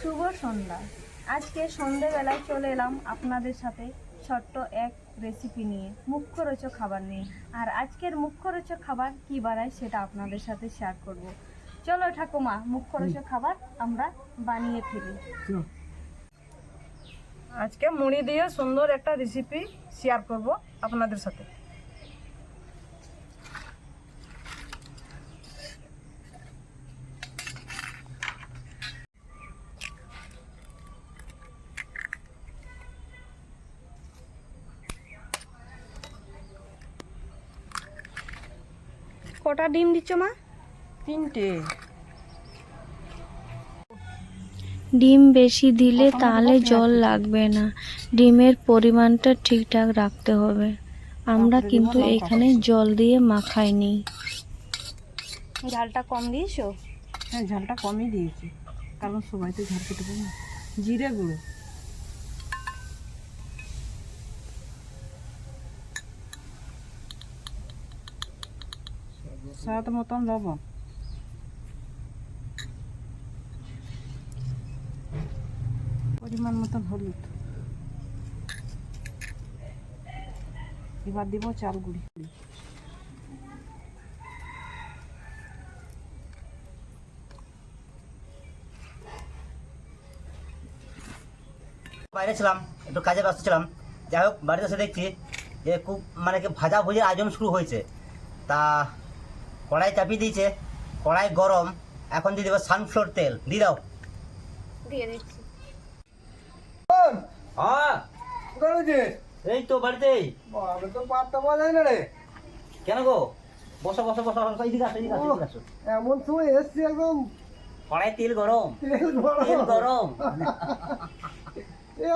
শুভ সন্ধ্যা। আজকে সন্ধেবেলায় চলে এলাম আপনাদের সাথে ছোট্ট এক রেসিপি নিয়ে মুখ্যরোচক খাবার নিয়ে। আর আজকের মুখ্যরোচক খাবার কি বানায় সেটা আপনাদের সাথে শেয়ার করব। চলো ঠাকুমা মুখ্যরোচক খাবার আমরা বানিয়ে ফেলি। আজকে মুড়ি দিয়ে সুন্দর একটা রেসিপি শেয়ার করব আপনাদের সাথে। কটা ডিম দিচ্ছ মা? তিনটে। ডিম বেশি দিলে তাহলে জল লাগবে না ডিমের পরিমাণটা ঠিকঠাক রাখতে হবে। আমরা কিন্তু এখানে জল দিয়ে মাখাইনি। ঝালটা কম দিয়েছ? হ্যাঁ ঝালটা কমই দিয়েছি। কারণ সবাই তো ঝাল খেতে পারে না। জিরে গুঁড়ো। স্বাদ মতন লবণ পরিমাণ মতন হলুদ। এবার দিব চাল গুঁড়ি। বাইরে ছিলাম, একটু কাজে ব্যস্ত ছিলাম। যাই হোক, বাড়িতে এসে দেখছি যে খুব মানে কি ভাজা ভুজির আয়োজন শুরু হয়েছে। তা কড়াই চাপিয়ে দিয়েছে কড়াই গরম এখন দিয়ে দেবো সানফ্লোর তেল দিয়ে দাও। দিয়ে দিচ্ছি। হ্যাঁ। এই তো বাড়িতেই। তো পারতে পারা যায় না রে। কেন গো? বসো বসো বসো বসো এদিকে আসো এদিকে আসো আসো। এমন সময় এসছি একদম। কড়াই তেল গরম। তেল গরম।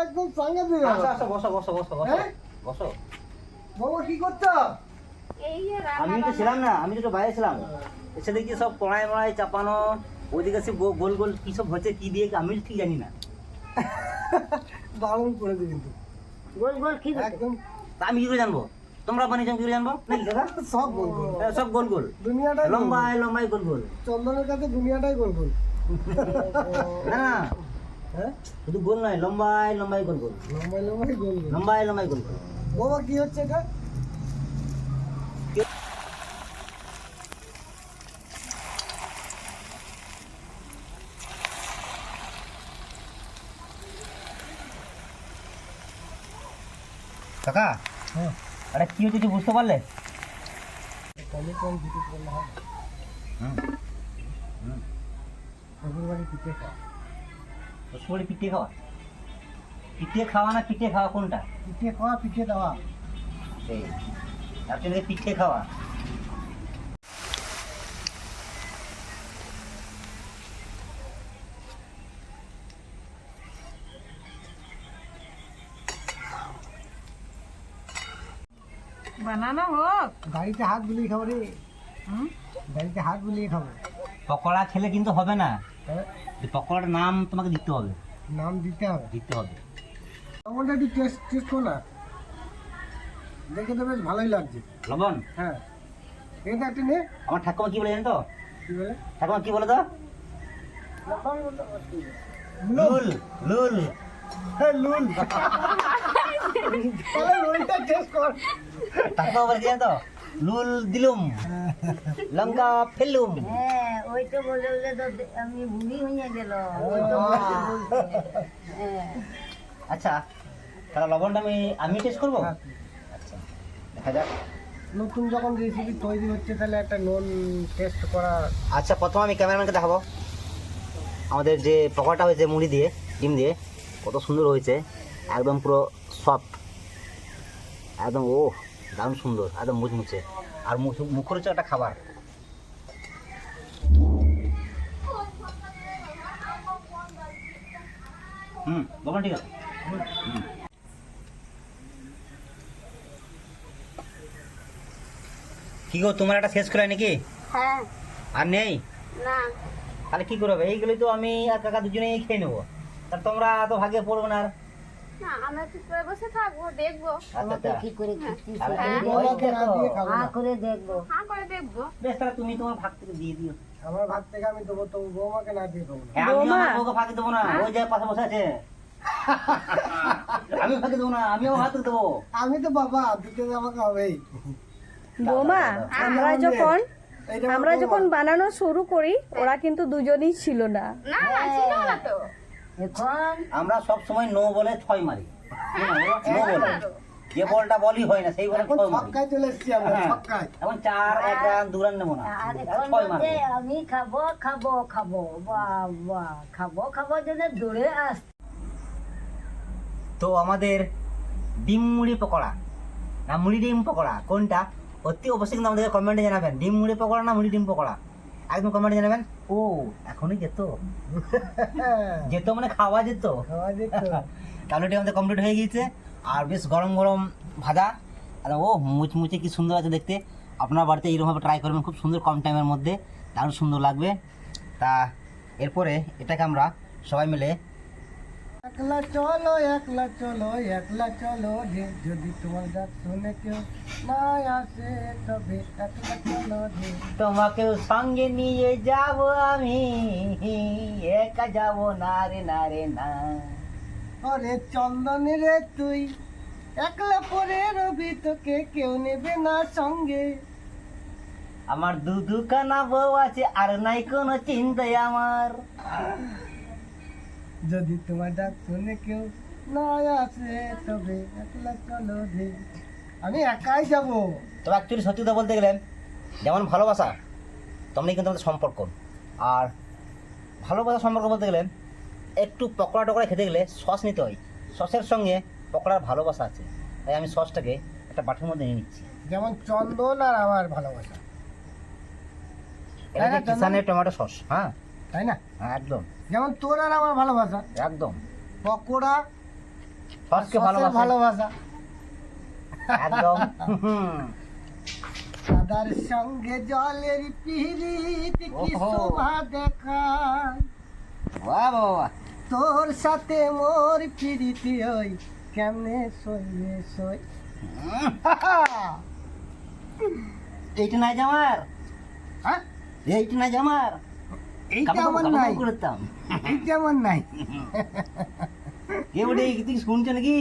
একদম সাংঘাতিক আসো আসো বসো বসো বসো বসো। হ্যাঁ? বসো। বাবা কি করছ? আমি তো ছিলাম না আমি তো বাইরে ছিলাম। এসে দেখছি সব কড়াই মড়াই চাপানো ওইদিকে সে গোল গোল কি সব হচ্ছে কি দিয়ে আমি ঠিক জানি না। দারুণ করেছে কিন্তু গোল গোল কি একদম। আমি কি করে জানব? তোমরা বানিয়েছো কি করে জানব? নাকি? সব গোল গোল। সব গোল গোল। দুনিয়াটাই। লম্বাই লম্বাই গোল গোল। চন্দনের কাছে দুনিয়াটাই গোল গোল। না না হ্যাঁ? শুধু গোল নয় লম্বাই লম্বাই গোল গোল। লম্বাই লম্বাই গোল গোল। লম্বাই লম্বাই গোল গোল। বাবা কি হচ্ছে এটা? কাকা? এটা আরে কি হচ্ছে বুঝতে পারলে? কমে হয় হুম। হুম। শ্বশুর বাড়ি পিঠে খাওয়া। শ্বশুরবাড়ি পিঠে খাওয়া? পিঠে খাওয়া না পিঠে খাওয়া কোনটা? পিঠে খাওয়া পিঠে দেওয়া। সেই। অ্যাকচুয়ালি পিঠে খাওয়া। বানানো হোক। গাড়িতে হাত বুলিয়ে খাব রে। হুম? গাড়িতে হাত বুলিয়ে খাব। পকোড়া খেলে কিন্তু হবে না। হ্যাঁ? পকোড়ার নাম তোমাকে দিতে হবে। নাম দিতে হবে। দিতে হবে। লবণটা একটু টেস্ট টেস্ট করো না। দেখে তো বেশ ভালোই লাগছে। লবণ? হ্যাঁ। এটা একটা নে। আমার ঠাকুমা কি বলে জানো তো? কি বলে? ঠাকুমা কি বলে তো? লুল লুল। হ্যাঁ লুন তাহলে লুনটা টেস্ট কর। ঠাকুমা বলে কি তো লুল দিলুম লঙ্কা ফেলুম হ্যাঁ ওই তো বলে বলে তো আমি ভুলি গেল ওই তো বলতে বলতে। আচ্ছা তাহলে লবণটা আমি আমি টেস্ট করব হ্যাঁ। আচ্ছা দেখা যাক নতুন যখন রেসিপি তৈরি হচ্ছে তাহলে একটা নুন টেস্ট করা আচ্ছা প্রথমে আমি ক্যামেরাম্যানকে দেখাবো আমাদের যে পকোড়াটা হয়েছে মুড়ি দিয়ে ডিম দিয়ে কত সুন্দর হয়েছে একদম পুরো সফট একদম ও দারুণ সুন্দর একদম মুচমুচে। আর মুখ- মুখের হচ্ছে একটা খাবার। হুম ঠিক আছে। হুম। কি গো তোমার একটা শেষ করে নাকি? হ্যাঁ। আর নেই? না। তাহলে কি করবে? এইগুলোই তো আমি আর কাকা দুজনেই খেয়ে নেব। তাহলে তোমরা তো ভাগে পড়ব না আর। না আমরা চুপ করে বসে থাকব দেখব। আচ্ছা আমাকে কি করে হ্যাঁ। না। না করে দেখব। হ্যাঁ করে দেখব। বেশ তাহলে তুমি তোমার ভাগ থেকে দিয়ে দিও। আমার ভাত থেকে আমি দেবো তো বৌমাকে না দিয়ে দেবো না। হ্যাঁ, আমি আমার বউকে ফাঁকি দেবো না। ওই যে পাশে বসে আছে। আমি ফাঁকি দেবো না আমিও হাতে দেবো। আমি তো বাবা দিতে তো আমাকে হবেই বোমা আমরা যখন আমরা যখন বানানো শুরু করি ওরা কিন্তু দুজনেই ছিল না। এখন আমরা সব সময় নো বলে ছয় মারি। নো বলে। যে বলটা বলই হয় না সেই বলে ছয় মারি। ছক্কায় চলে এসেছি আমরা হ্যাঁ। ছক্কায়। এখন চার এক রান দু রান নেব না। ছয় বলছে আমি খাব খাব খাব। বাহ খাব খাব জন্য দৌড়ে আস তো আমাদের ডিম মুড়ি পকোড়া। না মুড়ি ডিম পকোড়া। কোনটা? অতি অবশ্যই কিন্তু আমাদের কমেন্টে জানাবেন। ডিম মুড়ি পকোড়া না মুড়ি ডিম পকোড়া? একদম কমেন্টে জানাবেন। ও এখনই যেত? যেত মানে খাওয়া যেত? খাওয়া যেত। তাহলে ওটি আমাদের কমপ্লিট হয়ে গিয়েছে। আর বেশ গরম গরম ভাজা। আর ও মুচমুচে কি সুন্দর আছে দেখতে। আপনার বাড়িতে এইরকমভাবে ট্রাই করবেন খুব সুন্দর কম টাইমের মধ্যে। দারুণ সুন্দর লাগবে। তা এরপরে এটাকে আমরা সবাই মিলে একলা চলো একলা চলো একলা চলো রে। যদি তোমার ডাক শুনে কেউ না আসে তবে একলা চলো রে। তোমাকেও সঙ্গে নিয়ে যাব আমি। একা যাব না রে না রে না। ওরে চন্দন রে তুই একলা পরে রবি তোকে কেউ নেবে না সঙ্গে। আমার দু দুখানা বউ আছে আর নাই কোনো চিন্তাই আমার। যদি তোমার ডাক শুনে কেউ না আসে তবে একলা চলো রে। আমি একাই যাব। তবে অ্যাকচুয়ালি সত্যি কথা বলতে গেলেন যেমন ভালোবাসা তেমনি কিন্তু আমাদের সম্পর্ক। আর ভালোবাসা সম্পর্ক বলতে গেলে একটু পকোড়া টকোড়া খেতে গেলে সস নিতে হয়। সসের সঙ্গে পকোড়ার ভালোবাসা আছে। তাই আমি সসটাকে একটা বাটির মধ্যে নিয়ে নিচ্ছি। যেমন চন্দন আর আমার ভালোবাসা। এটা কিষানের টমেটো সস হ্যাঁ? তাই না? হ্যাঁ একদম। যেমন তোর আর আমার ভালোবাসা। একদম। পকোড়া সসকে ভালোবাসা। ভালোবাসা। একদম। সাদার সঙ্গে জলের পিরিত কি শোভা দেখায়। বাহ বাহ তোর সাথে মোর পিরিতি ওই কেমনে সইয়ে সই। এইটা নাই জামার হ্যাঁ? এইটা নাই জামার এইটা আমার নাই। করতাম এইটা আমার নাই। কে বলে তুই শুনছো নাকি?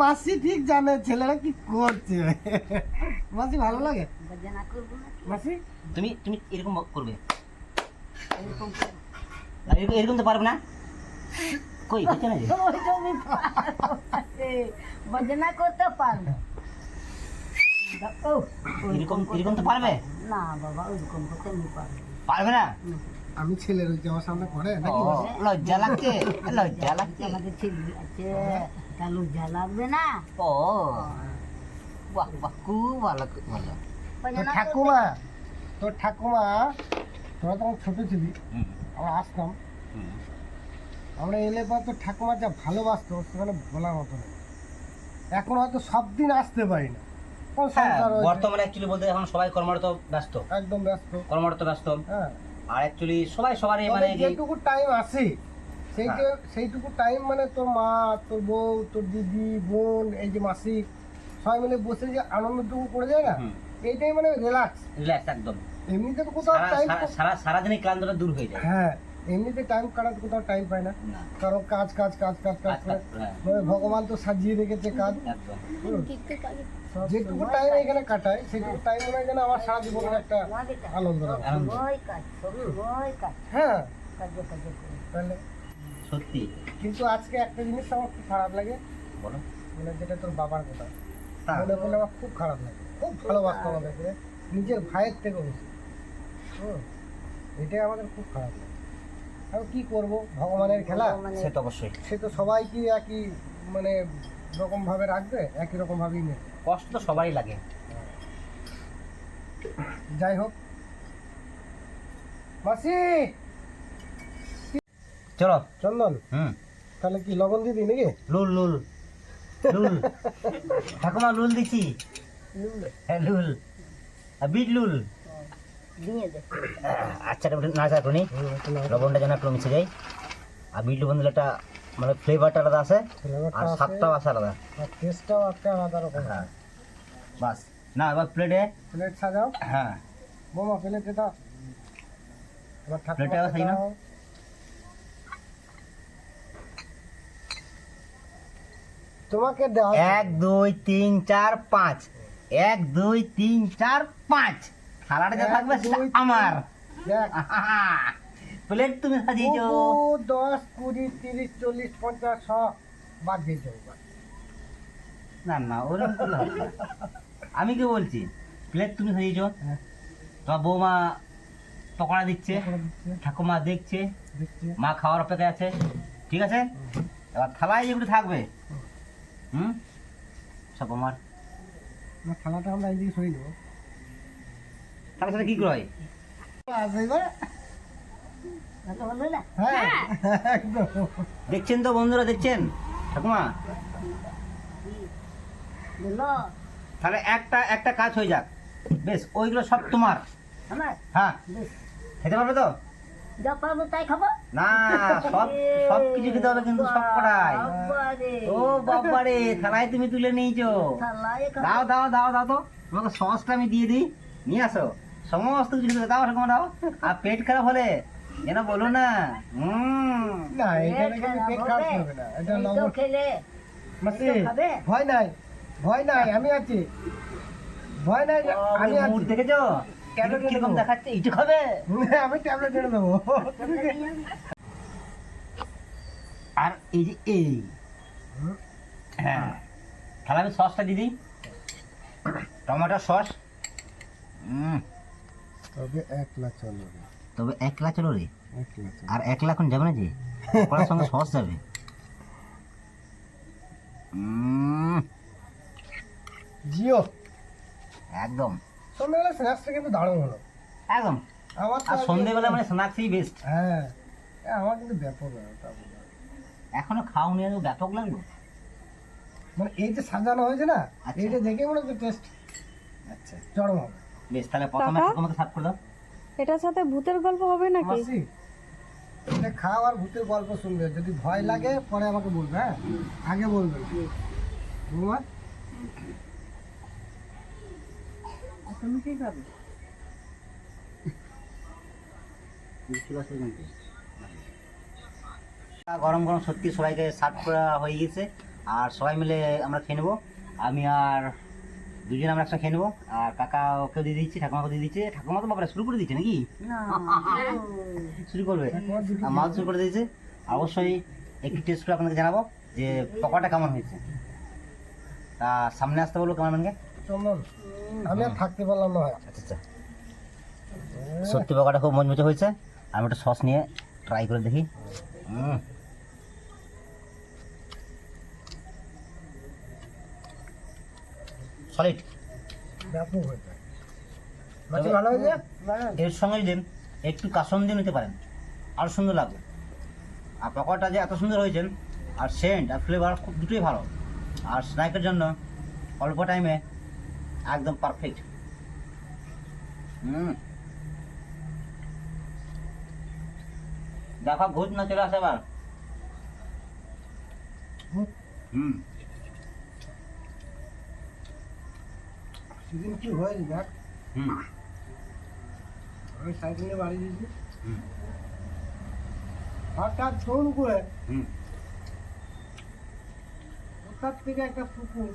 মাসি ঠিক জানে ছেলেরা কি করছে? মাসি ভালো লাগে? ভজনা করব না মাসি? তুমি তুমি এরকম করবে। এরকম এরকম তো পারবে না। কই হচ্ছে না যে? ওইটা আমি পারব না। রে। ভজনা করতে পারব। এরকম এরকম তো পারবে? না বাবা ওইরকম করতে আমি পারব। পারবে না? আমি ছেলের আমার সামনে নাকি? লজ্জা লাগছে লজ্জা লাগছে। আমাদের ছেলে আছে তা লজ্জা লাগবে না? ও বাহ বাহ খুব ভালো খুব ভালো। তোর ঠাকুমা তোর ঠাকুমা তোরা তখন ছোট ছিলি আমরা আসতাম। আমরা এলে পর তো ঠাকুমা যা ভালোবাসতো সেখানে বলার মতো নেই। এখন হয়তো সব দিন আসতে পারি না। হ্যাঁ, সংসার হয়েছে, বর্তমানে অ্যাকচুয়ালি বলতে এখন সবাই কর্মরত ব্যস্ত। একদম ব্যস্ত। কর্মরত ব্যস্ত। হ্যাঁ। আর অ্যাকচুয়ালি সবাই সবারই তবে মানে যেটুকু টাইম আসে সেইটা সেইটুকু টাইম মানে তোর মা তোর বউ তোর দিদি বোন এই যে মাসি সবাই মিলে বসে যে আনন্দটুকু করে যায় না হুম। এইটাই মানে রিল্যাক্স রিল্যাক্স একদম। এমনিতে তো কোথাও সারা টাইম সারা- সারা সারাদিনই ক্লান্তটা দূর হয়ে যায়। হ্যাঁ এমনিতে টাইম কাটাতে কোথাও টাইম পায় না। না। কারণ কাজ কাজ কাজ কাজ কাজ করে হ্যাঁ, মানে ভগবান তো সাজিয়ে রেখেছে কাজ। একদম। হুম। যেটুকু টাইম এখানে কাটায় সেটুকু টাইম মনে হয় যেন আমার সারা জীবনের একটা আনন্দ হ্যাঁ। কাজে কাজে। করে। তাহলে সত্যি। কিন্তু আজকে একটা জিনিস আমার খুব খারাপ লাগে। বলো। মানে যেটা তোর বাবার কথা। হ্যাঁ। মনে করলে আমার খুব খারাপ লাগে। খুব ভালোবাসতো আমাদেরকে নিজের ভাইয়ের থেকে বেশি হুম। এটাই আমাদের খুব খারাপ লাগে। আর কি করব? ভগবানের খেলা? সে তো অবশ্যই। সে তো সবাইকে একই মানে রকম ভাবে রাখবে একই রকম ভাবেই নেবে। কষ্ট তো সবারই লাগে। যাই হোক। মাসি! চলো। চন্দন হুম। তাহলে কি লবণ দিদি নাকি? লুল লুল। লুল। ঠাকুমা লুল দিছি। হ্যাঁ লুল। বিট লুল। আচ্ছা না নাও। লবণটা যেন একটু মিশে যায়। আর বিট লবণ দিলে একটা মানে ফ্লেভারটা আলাদা আছে আর স্বাদটাও আছে আলাদা। আর টেস্টটাও একটা আলাদা রকম। হ্যাঁ বাস। না এবার প্লেটে প্লেট সাজাও। হ্যাঁ। বোমা প্লেটে দাও তোমার ঠাকুমাকে প্লেটটা খাই না? তোমাকে দেওয়া এক দুই তিন চার পাঁচ। এক দুই তিন চার পাঁচ। থালাটা যা থাকবে সেটা আমার। দেখ। প্লেট তুমি সাজিয়েছো দশ কুড়ি তিরিশ চল্লিশ পঞ্চাশ শ বাদ দিয়ে যাব বাদ। না না ওরকম করলে হবে না। আমি কি বলছি প্লেট তুমি সাজিয়েছো হ্যাঁ। তোমার বৌমা পকোড়া দিচ্ছে ঠাকুমা দেখছে। মা খাওয়ার অপেক্ষা আছে ঠিক আছে এবার থালায় যেগুলো থাকবে হুম সব আমার না, থালাটা আমরা এইদিকে সরিয়ে দেবো তার সাথে কি করে হয় আসবে এবার? ভালো হলো না হ্যাঁ একদম দেখছেন তো বন্ধুরা দেখছেন? ঠাকুমা? তাহলে একটা একটা কাজ হয়ে যাক। বেশ ওইগুলো সব তোমার। হ্যাঁ। খেতে পারবে তো? যা পারব তাই খাব? না সব সব কিছু খেতে হবে কিন্তু সব কটাই ও বাবারে থালায় তুমি তুলে নিয়েছো। দাও দাও দাও দাও তো। তোমাকে সসটা আমি দিয়ে দিই। নিয়ে আসো। সমস্ত কিছু দাও ঠাকুমা দাও। আর পেট খারাপ হলে বলো না। হুম। না এখানে কিন্তু পেট খারাপ করবে না এটা লবণ। খেলে। মাসি? ভয় নাই ভয় নাই আমি আছি। ভয় নাই আমি মুড দেখেছ? ট্যাবলেট কীরকম দেবো। দেখাচ্ছে? খাবে? আমি ট্যাবলেট এনে দেবো। আর এই যে এই। হ্যাঁ। তাহলে আমি সসটা দিদি টমেটো সস। হুম তবে একলা চলো রে তবে একলা চলো রে। আর একলা এখন যাবে না যে? পড়ার সঙ্গে সস যাবে। জিও। একদম। সন্ধ্যাবেলা স্ন্যাক্সটা কিন্তু দারুণ হলো। একদম। আমার আর মানে স্ন্যাক্সই বেস্ট হ্যাঁ। আমার কিন্তু ব্যাপক এখনও খাও নিয়ে ব্যাপক লাগল? মানে এই যে সাজানো হয়েছে না আচ্ছা। এইটা দেখে মনে হচ্ছে টেস্ট আচ্ছা। চরম হবে। বেশ তাহলে প্রথমে তোমাকে সার্ভ করে দাও। এটার সাথে ভূতের গল্প হবে নাকি? এটা খাও আর ভূতের গল্প শুনবে। যদি ভয় লাগে পরে আমাকে বলবে হ্যাঁ? আগে বলবে। বৌমা? তুমি কি খাবে? গরম গরম সত্যি সবাইকে সার্ভ করা হয়ে গেছে। আর সবাই মিলে আমরা খেয়ে নেব। আমি আর দুজন আমরা একসাথে খেয়ে নেব। আর কাকা ওকে দিয়ে দিচ্ছি ঠাকুমাকে দিয়ে দিচ্ছে। ঠাকুমা তো বাবারা শুরু করে দিচ্ছে নাকি? শুরু করবে। আর মাল শুরু করে দিয়েছে। অবশ্যই একটু টেস্ট করে আপনাকে জানাব যে পকোড়াটা কেমন হয়েছে। তা সামনে আসতে বলব ক্যামেরাম্যানকে। আমি আর থাকতে পারলাম না আচ্ছা আচ্ছা সত্যি পকোড়াটা খুব মজমুচে হয়েছে। আমি একটা সস নিয়ে ট্রাই করে দেখি। হুম। সলিড ব্যাপক ভালো এর সঙ্গে যদি একটু কাসন দিয়ে নিতে পারেন। আরও সুন্দর লাগবে। আর পকোড়াটা যে এত সুন্দর হয়েছেন আর সেন্ট আর ফ্লেভার খুব দুটোই ভালো। আর স্ন্যাকের জন্য অল্প টাইমে একদম পারফেক্ট হুম। দেখা ভূত না চলে আসে এবার। হুম। সেদিন কি হয়েছে দেখ? হুম। আমি সাইকেল নিয়ে বাড়ি দিয়েছি হুম। হঠাৎ ফোন করে। হুম। কোথার থেকে একটা কুকুর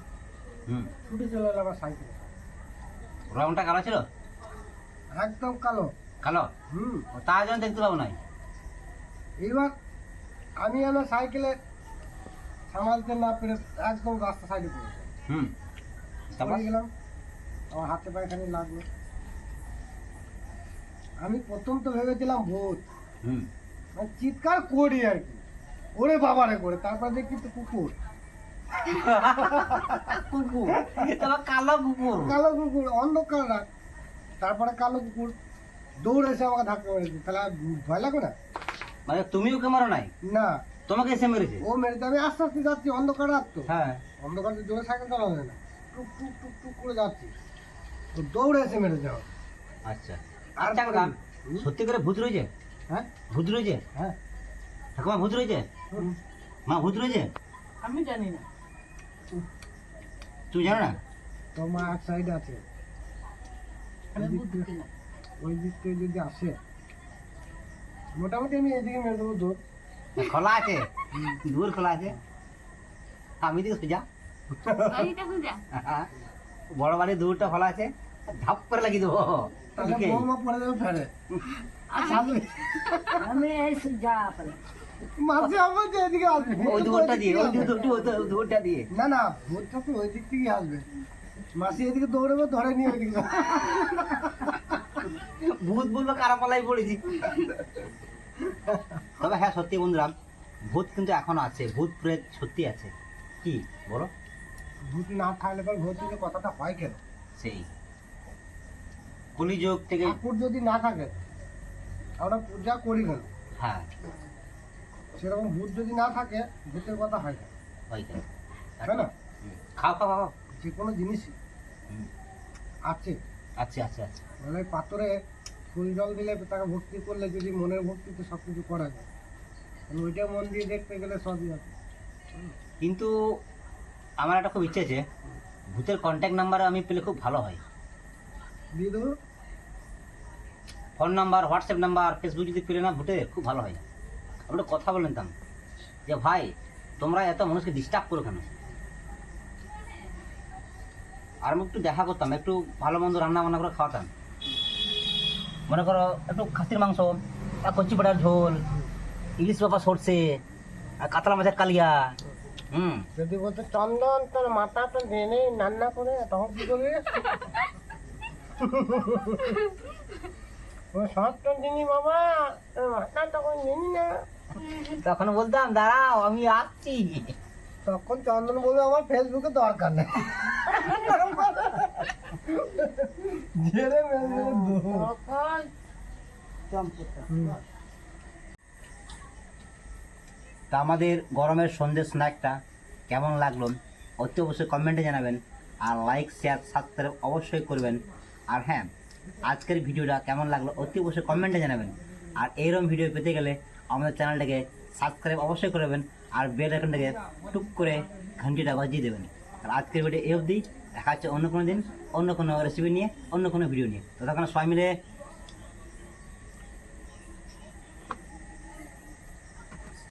হুম। ছুটে চলে এলো আমার সাইকেলে। রংটা কালো ছিল? একদম কালো। কালো? হুম। তার জন্য দেখতে পাবো নাই? এইবার আমি আমার সাইকেলে সামালতে না পেরে একদম রাস্তা সাইডে পড়েছে হুম। তারপর? গেলাম। আমার হাতে পায়ে খানি লাগল। আমি প্রথম তো ভেবেছিলাম ভূত। হুম। মানে চিৎকার করি আর কি। ওরে বাবারে করে তারপর দেখি তো কুকুর। কুকুর? কালো কুকুর। কালো কুকুর অন্ধকার রাত। তারপরে কালো কুকুর দৌড়ে এসে আমাকে ধাক্কা মেরেছে। তাহলে আর ভয় লাগে না? মানে তুমি ওকে মারো নাই? না। তোমাকে এসে মেরেছে? ও মেরেছে আমি আস্তে আস্তে যাচ্ছি অন্ধকার রাত তো। হ্যাঁ। অন্ধকার জোরে সাইকেল চালানো যায় না। টুক টুক টুক টুক করে যাচ্ছি। তো দৌড়ে এসে মেরেছে আমাকে আচ্ছা। আর আচ্ছা সত্যি করে ভূত রয়েছে? হ্যাঁ? ভূত রয়েছে? হ্যাঁ। ঠাকুমা ভূত রয়েছে? মা ভূত রয়েছে? আমি জানি না। তুমি জানো না? তো মা এক সাইডে আছে। ওই দিক থেকে যদি আসে মোটামুটি আমি এদিকে মেরে দেবো দূর খোলা আছে? দূর খোলা আছে? আমি দিকে সোজা। হ্যাঁ, বড় বাড়ি দূরটা খোলা আছে? ধাপ করে লাগিয়ে দেবো। বৌমা পড়ে যাবে ফেরে। আমি এই যা পেলে আমার যে এদিকে আসবে। ওই দূরটা দিয়ে ওই দূরটা ওই দিয়ে। না না ভূতটা তো ওই দিক থেকেই আসবে। মাসি এদিকে দৌড়াবে ধরে নিয়ে ওইদিকে ভূত বলব কারা পালাই পড়েছি। তবে হ্যাঁ সত্যি বন্ধুরা ভূত কিন্তু এখনও আছে ভূত প্রেত সত্যি আছে। কি? বলো। ভূত না থাকলে পর ভূত কথাটা হয় কেন? সেই। কলিযুগ থেকে ঠাকুর যদি না থাকে আমরা পূজা করি কেন হ্যাঁ। সেরকম ভূত যদি না থাকে ভূতের কথা হয় ওই তো। তাই না। খাও খাও খাও। যে কোনো জিনিসই। আছে। আচ্ছা আচ্ছা আচ্ছা মানে পাথরে ফুল জল দিলে তাকে ভক্তি করলে যদি মনের ভক্তিতে সব কিছু করা যায়। ওইটা মন দিয়ে দেখতে গেলে সবই আছে। কিন্তু আমার একটা খুব ইচ্ছে আছে। ভূতের কন্ট্যাক্ট নাম্বার আমি পেলে খুব ভালো হয়। দিয়ে দেবো। Phone number WhatsApp number Facebook যদি পেলে না ভূতে খুব ভালো হয়। আমরা কথা বলে নিতাম যে ভাই তোমরা এত মানুষকে ডিস্টার্ব করো কেন? আর আমি একটু দেখা করতাম একটু ভালো মন্দ রান্না বান্না করে খাওয়াতাম। মনে করো একটু খাসির মাংস কচি পাটার ঝোল ইলিশ বাবা সরষে আর কাতলা মাছের কালিয়া হুম। যদি বলতে চন্দন তোর মাথাটা জেনে রান্না করে তখন কি করবি ও সত্য জিনি বাবা তোর মাথা তখন জানি না। তখন বলতাম দাঁড়াও আমি আসছি। তখন চন্দন বলবে আমার ফেসবুকে দরকার নেই। তা আমাদের গরমের সন্ধ্যে স্ন্যাকটা কেমন লাগল? অতি অবশ্যই কমেন্টে জানাবেন। আর লাইক শেয়ার সাবস্ক্রাইব অবশ্যই করবেন। আর হ্যাঁ আজকের ভিডিওটা কেমন লাগল অতি অবশ্যই কমেন্টে জানাবেন। আর এইরকম ভিডিও পেতে গেলে আমাদের চ্যানেলটাকে সাবস্ক্রাইব অবশ্যই করবেন আর বেল আইকনটাকে টুক করে ঘন্টিটা বাজিয়ে দেবেন। আর আজকের ভিডিও এই অবধি। দেখা হচ্ছে অন্য কোনো দিন, অন্য কোনো রেসিপি নিয়ে, অন্য কোনো ভিডিও নিয়ে। তো তখন সবাই মিলে